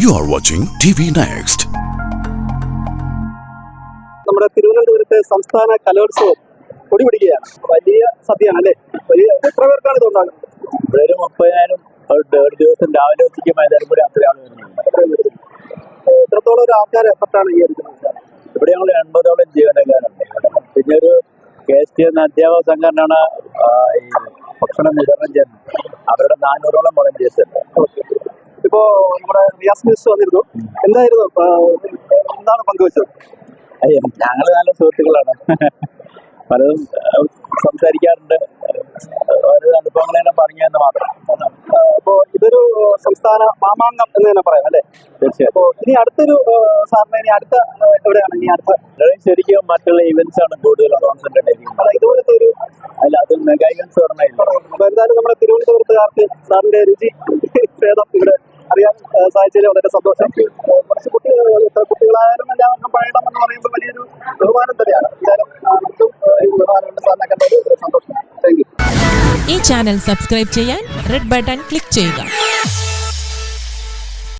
You watching T V next നമ്മുടെ തിരുവനന്തപുരത്തെ സംസ്ഥാന കലോത്സവം പൊടിപിടിക്കുകയാണ്. വലിയ സദ്യയാണ് അല്ലേ? വലിയ എത്ര പേർക്കാണ് ഇതുണ്ടാകുന്നത് ഇവിടെ ഒരു മുപ്പതിനായിരം. ഒരു ദിവസം രാവിലെ ഉച്ചയ്ക്ക് മൈതാനം കൂടി അത്ര ആൾ വരുന്നുണ്ട്. എത്രത്തോളം ഒരു ആൾക്കാർ എഫർട്ടാണ് ഈ എടുക്കുന്നത് ഇവിടെ ഞങ്ങൾ എൺപതോളം ജീവനക്കാരുണ്ട്. പിന്നെ ഒരു കെ എസ് ടി എന്ന അധ്യാപക സംഘടനയാണ് ഈ ഭക്ഷണം വിതരണം ചെയ്യുന്നത്. അവരുടെ നാനൂറോളം വളണ്ടിയേഴ്സ് ഉണ്ട്. ഇപ്പോ നമ്മുടെ റിയാസ് മിനിസ്റ്റർ വന്നിരുന്നു. എന്തായിരുന്നു? എന്താണ് പങ്കുവച്ചത്? അയ്യോ ഞങ്ങൾ നല്ല സുഹൃത്തുക്കളാണ്. പലതും സംസാരിക്കാറുണ്ട്. ഓരോ അനുഭവങ്ങൾ തന്നെ പറഞ്ഞു എന്ന് മാത്രം. അപ്പോ ഇതൊരു സംസ്ഥാന മാമാങ്കം എന്ന് തന്നെ പറയാം അല്ലേ? തീർച്ചയായും. അപ്പോ ഇനി അടുത്തൊരു സാറിന് ഇനി അടുത്ത എവിടെയാണ്? ഇനി അടുത്ത ശരിക്കും മറ്റുള്ള ഇവന്റ്സ് ആണ് കൂടുതൽ കോൺസെൻട്രേറ്റ് ചെയ്യുന്നത് ഇതുപോലത്തെ ഒരു അല്ല അത് മെഗാ ഇവന്റ്സ് പറഞ്ഞില്ല അപ്പൊ എന്തായാലും നമ്മുടെ തിരുവനന്തപുരത്തുകാർക്ക് സാറിന്റെ രുചി ഭേദം സാധിച്ചതിൽ വളരെ സന്തോഷം. കുറച്ച് കുട്ടികൾ എത്ര കുട്ടികളായാലും എല്ലാവർക്കും പറയണം എന്ന് പറയുമ്പോൾ വലിയൊരു ബഹുമാനം തന്നെയാണ്. എന്തായാലും നമുക്കും ഈ ബഹുമാനമുണ്ട് സാറിനെ കണ്ടത് ഒരു സന്തോഷം. താങ്ക് യു ഈ ചാനൽ സബ്സ്ക്രൈബ് ചെയ്യാൻ റെഡ് ബട്ടൺ ക്ലിക്ക് ചെയ്യുക.